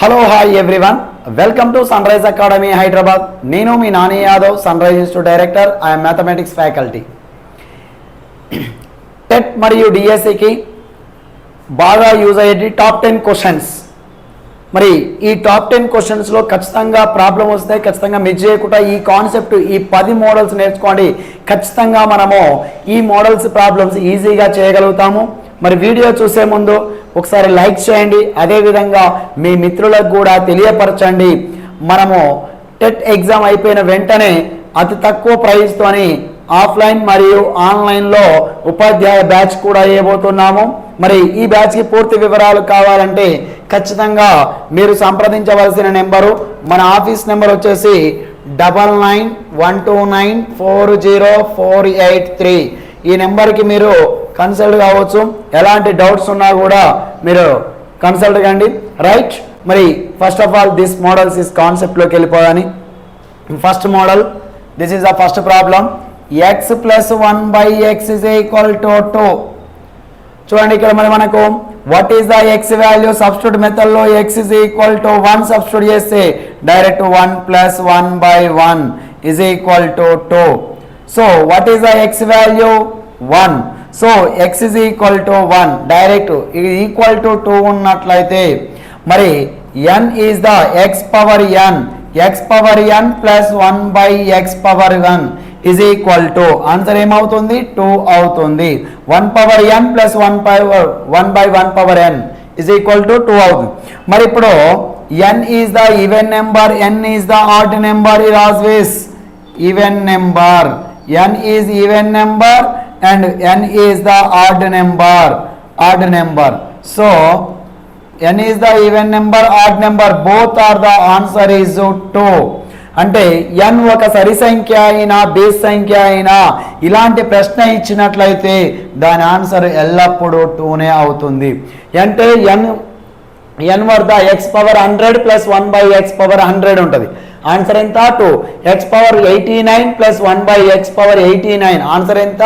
Hello hi everyone welcome to sunrise academy Hyderabad నేను మీ Nani Yadav sunrise institute director I'm mathematics faculty TET మరియు డిఎస్సికి e బాగా use అయ్యేది top ten questions మరి ఈ top ten క్వశ్చన్స్లో ఖచ్చితంగా ప్రాబ్లం వస్తే ఖచ్చితంగా మిస్ చేయకుండా ఈ కాన్సెప్ట్ ఈ పది మోడల్స్ నేర్చుకోండి ఖచ్చితంగా మనము ఈ మోడల్స్ ప్రాబ్లమ్స్ ఈజీగా చేయగలుగుతాము మరి వీడియో చూసే ముందు ఒకసారి లైక్ చేయండి అదేవిధంగా మీ మిత్రులకు కూడా తెలియపరచండి మనము టెట్ ఎగ్జామ్ అయిపోయిన వెంటనే అతి తక్కువ ప్రైజ్తోని ఆఫ్లైన్ మరియు ఆన్లైన్లో ఉపాధ్యాయ బ్యాచ్ కూడా వేయబోతున్నాము మరి ఈ బ్యాచ్కి పూర్తి వివరాలు కావాలంటే ఖచ్చితంగా మీరు సంప్రదించవలసిన నెంబరు మన ఆఫీస్ నెంబర్ వచ్చేసి double nine one two nine four zero four eight three ఈ నెంబర్కి మీరు కన్సల్ట్ కావచ్చు ఎలాంటి డౌట్స్ ఉన్నా కూడా మీరు కన్సల్ట్ కండి రైట్ మరి first of all this models is కాన్సెప్ట్లోకి వెళ్ళిపోదని first model this is the first problem x plus one by x is equal to two చూడండి ఇక్కడ మరి మనకు what is the x value substitute మెథడ్లో x is equal to one substitute చేస్తే direct one plus one by one is equal to two so what is the x value one so x is equal to one direct ఇది equal to two ఉన్నట్లయితే మరి n is the x power n x power n plus one by x power one is equal to answer ఏమవుతుంది two అవుతుంది one power n plus one power one by one power n is equal to two అవుతుంది మరి ఇప్పుడు n is the even number n is the odd number or even number n is even number and n is the odd number odd number so n is the even number odd number both are the answer is 2 అంటే n ఒక సరి సంఖ్య అయినా base సంఖ్య అయినా ఇలాంటి ప్రశ్న ఇచ్చినట్లయితే దాని ఆన్సర్ ఎల్లప్పుడూ టూనే అవుతుంది అంటే ఎన్ ఎన్ వద్ద x power hundred plus one by x power hundred ఉంటుంది ఆన్సర్ ఎంత two x power eighty nine plus one by x power eighty nine answer ఎంత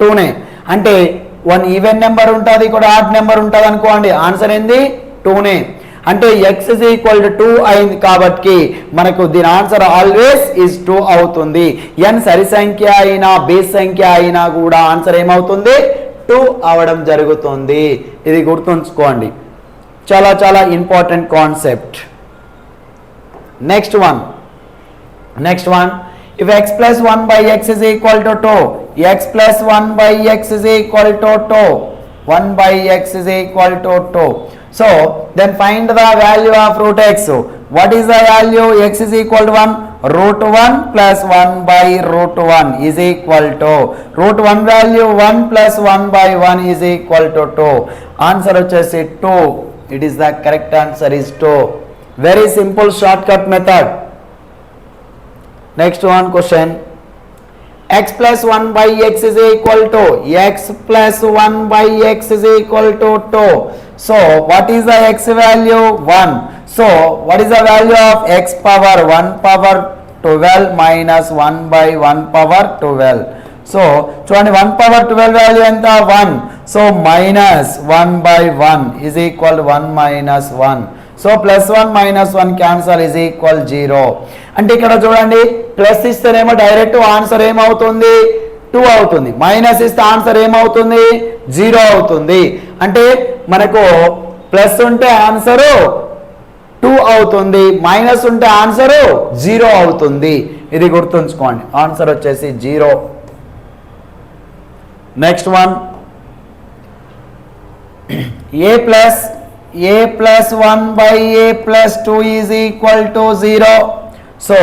టూనే అంటే వన్ ఈవెన్ నెంబర్ ఉంటుంది ఇక్కడ ఆర్ట్ నెంబర్ ఉంటుంది అనుకోండి ఆన్సర్ ఏంది టూనే అంటే x is equal to two అయింది కాబట్టి మనకు దీని ఆన్సర్ ఆల్వేస్ ఇస్ టూ అవుతుంది ఎన్ సరి సంఖ్య అయినా బేస్ సంఖ్య అయినా కూడా ఆన్సర్ ఏమవుతుంది టూ అవడం జరుగుతుంది ఇది గుర్తుంచుకోండి చాలా చాలా important concept next one next one if x plus one by x equal to two x plus 1 by x is equal to 2 1 by x is equal to 2 so then find the value of root x what is the value x is equal to 1 root 1 plus 1 by root 1 is equal to root 1 value 1 plus 1 by 1 is equal to 2 answer వచ్చేసి 2 it is the correct answer is 2 very simple shortcut method next one question x plus 1 by x is equal to x plus 1 by x is equal to 2 so what is the x value 1 so what is the value of x power 1 power 12 minus 1 by 1 power 12 so చూడండి one power twelve value ఎంత one so minus one by one is equal one minus one so plus one minus one cancel is equal zero అంటే ఇక్కడ చూడండి plus ఇస్తేనేమో direct answer ఏమవుతుంది two అవుతుంది minus ఇస్తే answer ఏమవుతుంది జీరో అవుతుంది అంటే మనకు ప్లస్ ఉంటే ఆన్సరు టూ అవుతుంది మైనస్ ఉంటే ఆన్సరు జీరో అవుతుంది ఇది గుర్తుంచుకోండి ఆన్సర్ వచ్చేసి zero next one a plus a plus one by a plus two is equal to zero so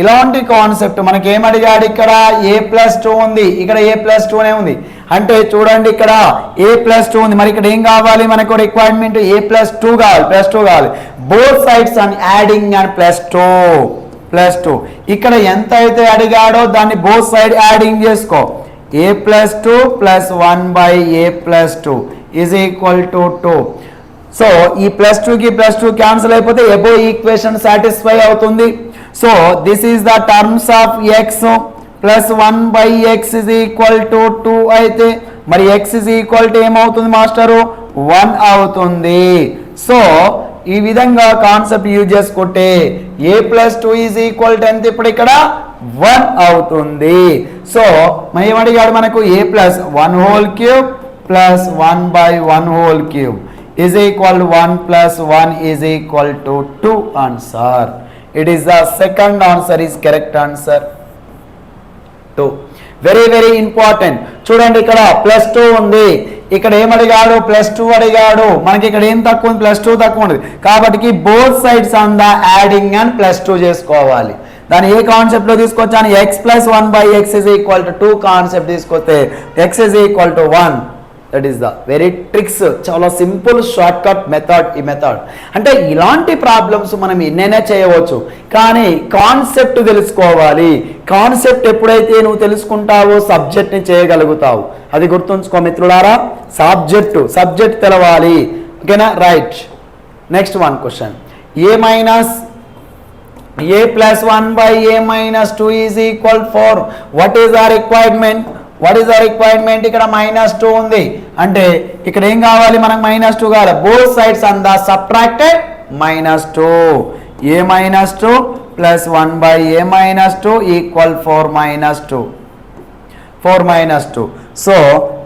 ఇలాంటి కాన్సెప్ట్ మనకి ఏం అడిగాడు ఇక్కడ ఏ ప్లస్ టూ ఉంది ఇక్కడ ఏ ప్లస్ టూనే ఉంది అంటే చూడండి ఇక్కడ ఏ ప్లస్ టూ ఉంది మరి ఇక్కడ ఏం కావాలి మనకు రిక్వైర్మెంట్ ఏ ప్లస్ టూ కావాలి ప్లస్ టూ కావాలి both sides and adding and plus two plus two ఇక్కడ ఎంత అయితే అడిగాడో దాన్ని బోత్ సైడ్ యాడింగ్ చేసుకో a plus two plus one by a plus two is equal to two so ఈ plus టూకి ప్లస్ టూ క్యాన్సిల్ అయిపోతే ఎబో ఈక్వేషన్ సాటిస్ఫై అవుతుంది so this is the terms of x plus one by x is equal to two అయితే మరి x is equal to ఏమవుతుంది master one అవుతుంది so ఈ విధంగా కాన్సెప్ట్ యూజ్ చేసుకుంటే a plus two is equal to ఎంత ఇప్పుడు ఇక్కడ వన్ అవుతుంది సో ఏమడిగాడు మనకు a plus one whole cube plus one by one whole cube is equal one plus one is equal to two answer it is the second answer is correct answer two very very important చూడండి ఇక్కడ plus two ఉంది ఇక్కడ ఏం అడిగాడు plus two అడిగాడు మనకి ఇక్కడ ఏం తక్కువ ఉంది ప్లస్ టూ తక్కువ ఉంది కాబట్టి both sides on the adding and plus two చేసుకోవాలి దాన్ని ఏ కాన్సెప్ట్లో తీసుకొచ్చాను x plus one by x is equal to two concept తీసుకొస్తే x equal to one that is the very tricks చాలా సింపుల్ షార్ట్ కట్ మెథడ్ ఈ method అంటే ఇలాంటి ప్రాబ్లమ్స్ మనం ఎన్నైనా చేయవచ్చు కానీ కాన్సెప్ట్ తెలుసుకోవాలి కాన్సెప్ట్ ఎప్పుడైతే నువ్వు తెలుసుకుంటావో సబ్జెక్ట్ని చేయగలుగుతావు అది గుర్తుంచుకో మిత్రులారా సబ్జెక్టు సబ్జెక్ట్ తెలవాలి ఓకేనా right next one question a minus a plus one by a minus two is equal four what is a requirement what is the requirement ఇక్కడ మైనస్ టూ ఉంది అంటే ఇక్కడ ఏం కావాలి మనకు మైనస్ టూ కావాలి both sides on the subtracted minus two a minus two plus one by a minus two equal four minus two four minus two So,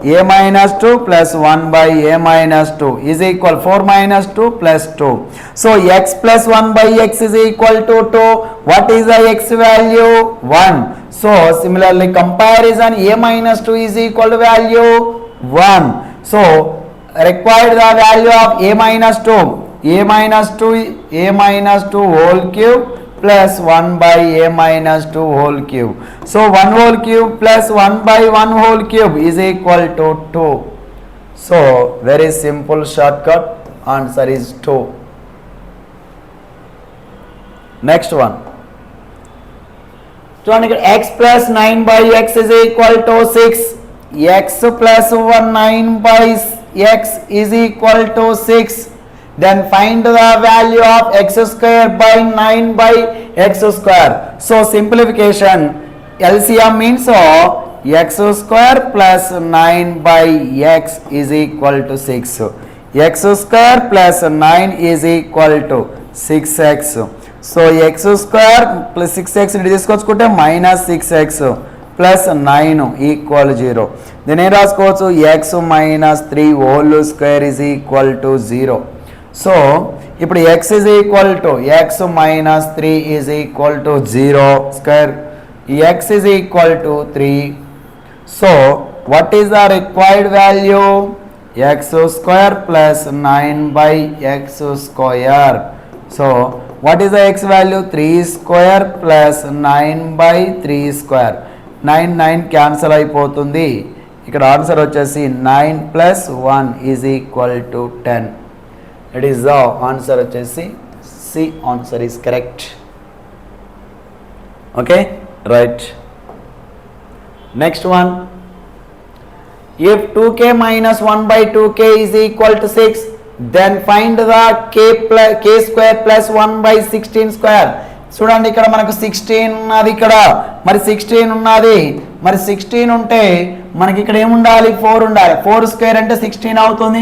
a minus 2 plus 1 by a minus 2 is equal 4 minus 2 plus 2. So, x plus 1 by x is equal to 2. What is the x value? 1. So, similarly comparison a minus 2 is equal to value 1. So, required the value of a minus 2 whole cube plus one by a minus two whole cube so one whole cube plus one by one whole cube is equal to two so very simple shortcut answer is two next one చూడండి ఇక్కడ x plus nine by x is equal to six x plus one nine by x is equal to six then find the value of x square by 9 by x square so simplification lcm means so x square plus 9 by x is equal to 6 x square plus 9 is equal to 6x so x square plus six x ఇంటి తీసుకొచ్చుకుంటే minus 6x x plus nine equal zero దీని ఏం రాసుకోవచ్చు x minus three whole square is equal to zero so ఇప్పుడు x is equal to x minus three is equal to zero square x is equal to three so what is the required value x square plus nine by x square so what is the x value three square plus nine by three square nine nine cancel అయిపోతుంది ఇక్కడ answer వచ్చేసి nine plus one is equal to ten it is the answer వచ్చేసి C answer is correct okay right next one if two k minus one by two k is equal to six then find the k plus k square plus one by sixteen square చూడండి ఇక్కడ మనకు sixteen ఉన్నది ఇక్కడ మరి sixteen ఉన్నది మరి sixteen ఉంటే మనకి ఇక్కడ ఏముండాలి ఫోర్ ఉండాలి ఫోర్ స్క్వేర్ అంటే సిక్స్టీన్ అవుతుంది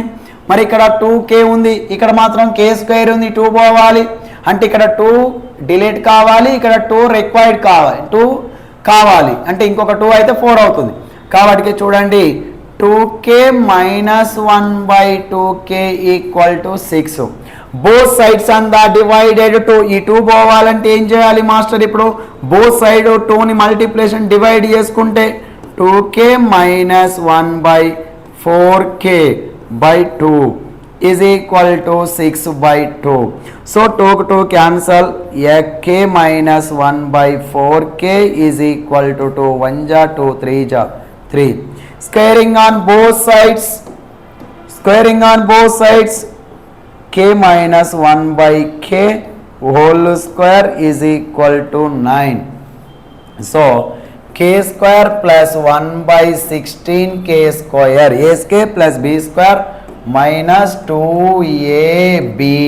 మరి ఇక్కడ టూ కే ఉంది ఇక్కడ మాత్రం కే స్క్వేర్ ఉంది టూ పోవాలి అంటే ఇక్కడ టూ డిలీట్ కావాలి ఇక్కడ టూ రిక్వైర్డ్ కావాలి టూ కావాలి అంటే ఇంకొక టూ అయితే ఫోర్ అవుతుంది కాబట్టి చూడండి two k minus one by two k equal to six both sides and divided two ఈ టూ పోవాలంటే ఏం చేయాలి మాస్టర్ ఇప్పుడు బోత్ సైడ్ టూని మల్టిప్లేషన్ డివైడ్ చేసుకుంటే two k minus one by four k by 2 is equal to 6 by 2. So, took to cancel a k minus 1 by 4 k is equal to 2 1 ja 2 3 ja 3. Squaring on both sides, squaring on both sides k minus 1 by k whole square is equal to 9. So, k square plus one by sixteen k square a square plus b square minus two a b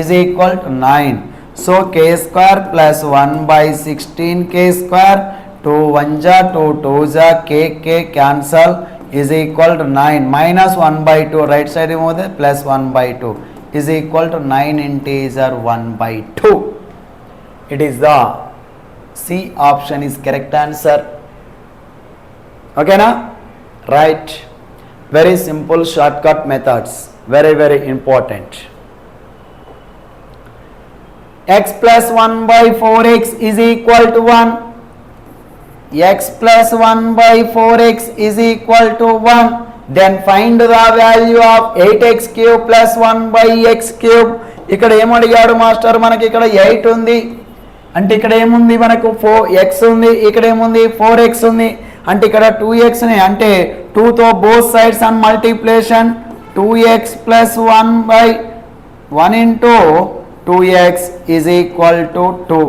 is equal to nine so k square plus one by sixteen k square two one జా two two జా k k cancel is equal to nine minus one by two right side ఏమవుతుంది plus one by two is equal to nine integer one by two it is the C option is correct answer ఓకేనా right very simple shortcut methods very very important x plus one by four x is equal to one x plus one by four x is equal to one then find the value of eight x cube plus one by x cube ఇక్కడ ఏమడిగాడు master మనకి ఇక్కడ eight ఉంది అంటే ఇక్కడ ఏముంది మనకు four X ఉంది ఇక్కడ ఏముంది ఫోర్ ఎక్స్ ఉంది అంటే ఇక్కడ టూ ఎక్స్ని అంటే టూతో both sides and multiplication two x plus one by one into two x is equal to two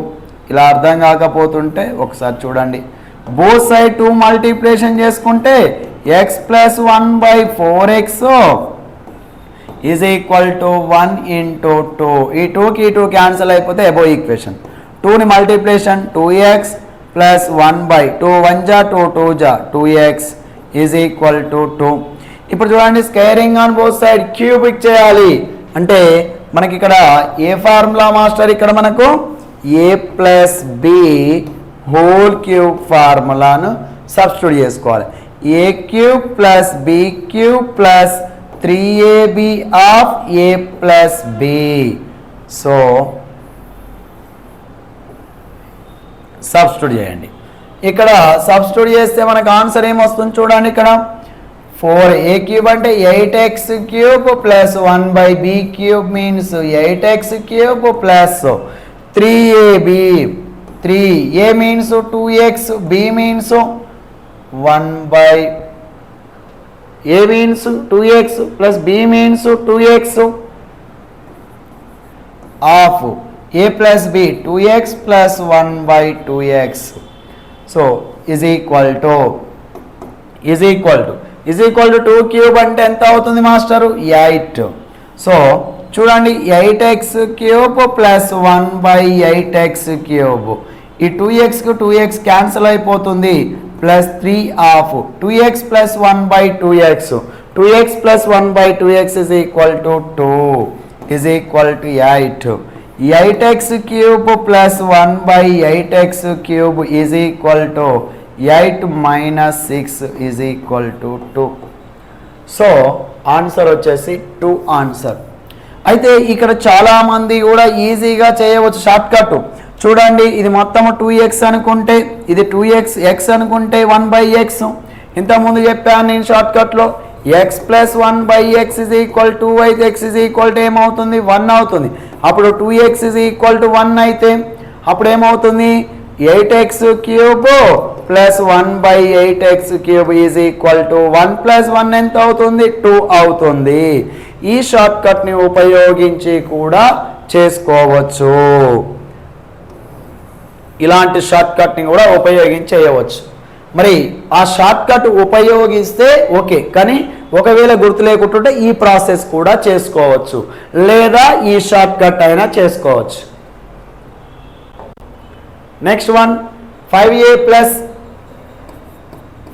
ఇలా అర్థం కాకపోతుంటే ఒకసారి చూడండి బోత్ సైడ్ టూ మల్టీప్లేషన్ చేసుకుంటే x plus one by four x is equal to one into two ఈ టూకి two cancel అయిపోతే above equation టూని multiplication two x plus one by two one జా టూ టూ జా two x is equal to two ఇప్పుడు చూడండి squaring on both side cubic చేయాలి అంటే మనకి ఇక్కడ ఏ ఫార్ములా మాస్టర్ ఇక్కడ మనకు A plus B whole cube ఫార్ములాను సబ్స్టిట్యూట్ చేసుకోవాలి A cube plus B cube plus three a b of a plus b so substitute చేయండి ఇక్కడ సబ్స్టిట్యూట్ చేస్తే మనకు ఆన్సర్ ఏమొస్తుంది చూడండి ఇక్కడ ఫోర్ ఏ క్యూబ్ అంటే eight x cube plus one by b cube means eight x cube plus three a b three a means two X B means one by A means two X plus B means two X of a plus b 2x plus 1 by 2x so is equal to is equal to is equal to 2 cube అంటే ఎంత అవుతుంది master 8 so చూడండి 8x cube plus 1 by 8x cube ఈ 2x కు 2x cancel అయిపోతుంది plus 3 of 2x plus 1 by 2x 2x plus 1 by 2x is equal to 2 is equal to 8 eight X cube plus one by eight X cube is equal to eight minus six is equal to two so answer వచ్చేసి two answer అయితే ఇక్కడ చాలామంది కూడా ఈజీగా చేయవచ్చు shortcut చూడండి ఇది మొత్తం టూ ఎక్స్ అనుకుంటే ఇది టూ ఎక్స్ ఎక్స్ అనుకుంటే వన్ బై ఎక్స్ ఇంతకుముందు చెప్పాను నేను షార్ట్కట్లో x plus one by x is equal two అయితే ఎక్స్ ఇజ్ ఈక్వల్ టు ఏమవుతుంది వన్ అవుతుంది అప్పుడు two x is equal to one అయితే అప్పుడు ఏమవుతుంది eight x cube plus one by eight x cube is equal to one plus one ఎంత అవుతుంది two అవుతుంది ఈ షార్ట్ కట్ని ఉపయోగించి కూడా చేసుకోవచ్చు ఇలాంటి షార్ట్ కట్ని కూడా ఉపయోగించి చేయవచ్చు మరి ఆ షార్ట్ కట్ ఉపయోగిస్తే ఓకే కానీ ఒకవేళ గుర్తు లేకుంటుంటే ఈ ప్రాసెస్ కూడా చేసుకోవచ్చు లేదా ఈ షార్ట్ కట్ అయినా చేసుకోవచ్చు next one five a plus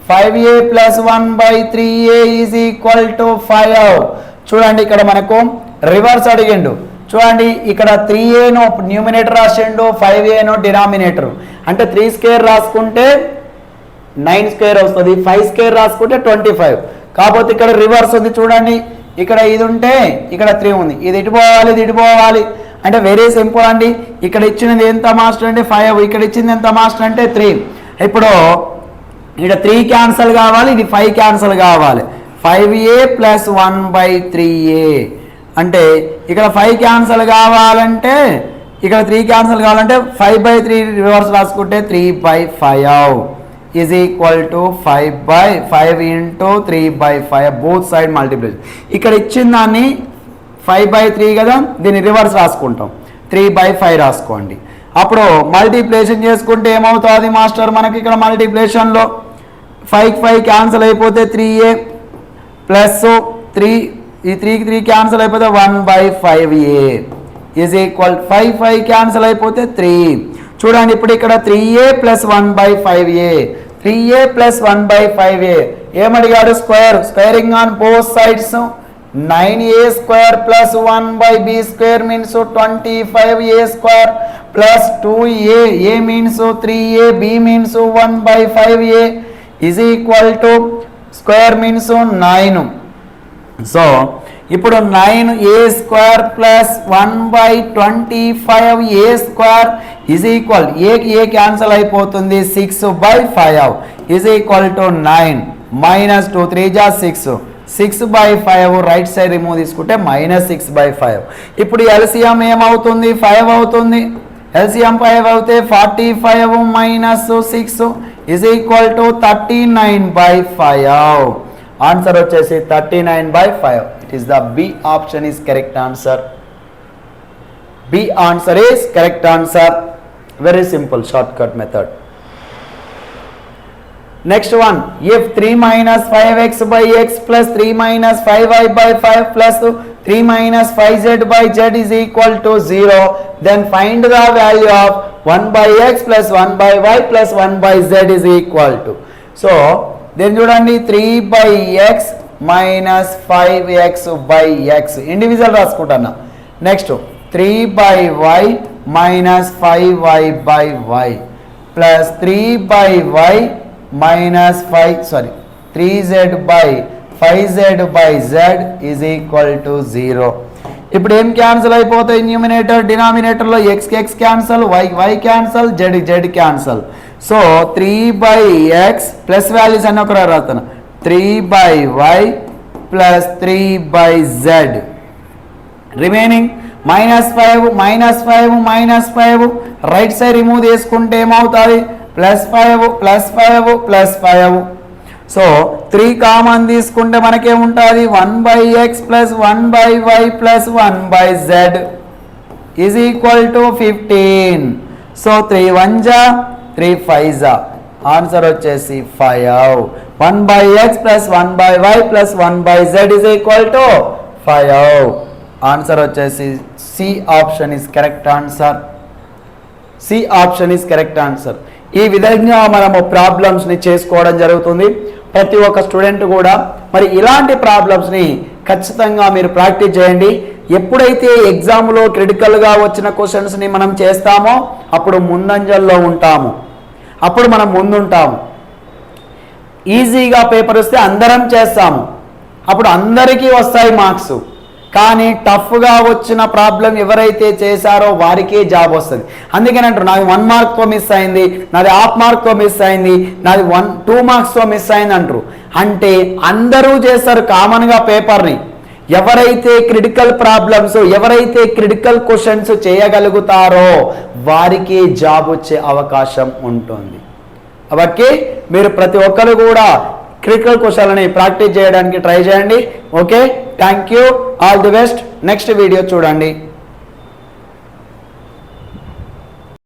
five a plus one by three a is equal to five చూడండి ఇక్కడ మనకు రివర్స్ అడిగిండు చూడండి ఇక్కడ త్రీ ఏను న్యూమినేటర్ రాసిండు ఫైవ్ ఏను డినామినేటర్ అంటే త్రీ స్క్వేర్ రాసుకుంటే నైన్ స్క్వేర్ వస్తుంది ఫైవ్ స్క్వేర్ రాసుకుంటే ట్వంటీ ఫైవ్ కాకపోతే ఇక్కడ రివర్స్ ఉంది చూడండి ఇక్కడ ఇది ఉంటే ఇక్కడ త్రీ ఉంది ఇది ఇటు పోవాలి ఇది ఇటు పోవాలి అంటే వెరీ సింపుల్ అండి ఇక్కడ ఇచ్చినది ఎంత మాస్టర్ అంటే ఫైవ్ ఇక్కడ ఇచ్చింది ఎంత మాస్టర్ అంటే త్రీ ఇప్పుడు ఇక్కడ త్రీ క్యాన్సల్ కావాలి ఇది ఫైవ్ క్యాన్సల్ కావాలి five a plus one by three a అంటే ఇక్కడ ఫైవ్ క్యాన్సల్ కావాలంటే ఇక్కడ త్రీ క్యాన్సల్ కావాలంటే ఫైవ్ బై త్రీ రివర్స్ రాసుకుంటే three by five is equal to 5 by 5 into 3 by 5 both side multiplication ఇక్కడ ఇచ్చిన దాన్ని ఫైవ్ బై త్రీ కదా దీన్ని రివర్స్ రాసుకుంటాం త్రీ బై ఫైవ్ రాసుకోండి అప్పుడు మల్టిప్లేషన్ చేసుకుంటే ఏమవుతుంది మాస్టర్ మనకి ఇక్కడ మల్టిప్లేషన్లో ఫైవ్ ఫైవ్ క్యాన్సిల్ అయిపోతే త్రీ ఏ ప్లస్ త్రీ ఈ త్రీకి త్రీ క్యాన్సిల్ అయిపోతే one by five a is equal five five cancel అయిపోతే త్రీ చూడండి ఇప్పుడు ఇక్కడ three a plus one by five a three a plus one by five a ఏమడిగాడు square squaring on both sides nine a square plus one by b square means twenty five a square plus two a a means three a b means one by five a is equal to square means nine so ఇప్పుడు nine a square plus one by twenty five a square is equal a a cancel అయిపోతుంది six by five is equal to nine minus two three జా six six by five right side remove తీసుకుంటే minus six by five ఇప్పుడు LCM ఏమవుతుంది five అవుతుంది LCM five అయితే forty five minus six is equal to thirty nine by five answer వచ్చేసి thirty nine by five It is the B option is correct answer. B answer is correct answer. Very simple shortcut method. Next one, if 3 minus 5x by x plus 3 minus 5y by 5 plus 3 minus 5z by z is equal to 0, then find the value of 1 by x plus 1 by y plus 1 by z is equal to. So, then చూడండి 3 by x minus five x by x individual రాసుకుంటాను next three by y minus five y by y plus three by y minus five sorry three z by five z by z is equal to zero ఇప్పుడు ఏం cancel అయిపోతాయి numerator డినామినేటర్లో ఎక్స్కి x cancel y y cancel z z cancel so three by x plus values అని ఒక రాస్తాను three by y plus three by z remaining minus five minus five minus five right side remove చేసుకుంటే ఏమవుతుంది plus five plus five plus five so three common తీసుకుంటే మనకేముంటుంది one by x plus one by y plus one by z is equal to fifteen so three one జా three five జా answer వచ్చేసి five one by x plus one by y plus one by z is equal to five answer వచ్చేసి C option is correct answer C option is correct answer ఈ విధంగా మనము ప్రాబ్లమ్స్ని చేసుకోవడం జరుగుతుంది ప్రతి ఒక్క స్టూడెంట్ కూడా మరి ఇలాంటి ప్రాబ్లమ్స్ని ఖచ్చితంగా మీరు ప్రాక్టీస్ చేయండి ఎప్పుడైతే ఎగ్జామ్లో క్రిటికల్గా వచ్చిన క్వశ్చన్స్ని మనం చేస్తామో అప్పుడు ముందంజల్లో ఉంటాము అప్పుడు మనం ముందుంటాము ఈజీగా పేపర్ వస్తే అందరం చేస్తాము అప్పుడు అందరికీ వస్తాయి మార్క్స్ కానీ టఫ్గా వచ్చిన ప్రాబ్లం ఎవరైతే చేశారో వారికే జాబ్ వస్తుంది అందుకని అంటారు నాది వన్ మార్క్తో మిస్ అయింది నాది హాఫ్ మార్క్తో మిస్ అయింది నాది వన్ టూ మార్క్స్తో మిస్ అయింది అంటారు అంటే అందరూ చేస్తారు కామన్గా పేపర్ని ఎవరైతే క్రిటికల్ ప్రాబ్లమ్స్ ఎవరైతే క్రిటికల్ క్వశ్చన్స్ చేయగలుగుతారో వారికి జాబ్ వచ్చే అవకాశం ఉంటుంది కాబట్టి మీరు ప్రతి ఒక్కరు కూడా క్రిటికల్ క్వశ్చన్ ప్రాక్టీస్ చేయడానికి ట్రై చేయండి okay thank you all the best next video చూడండి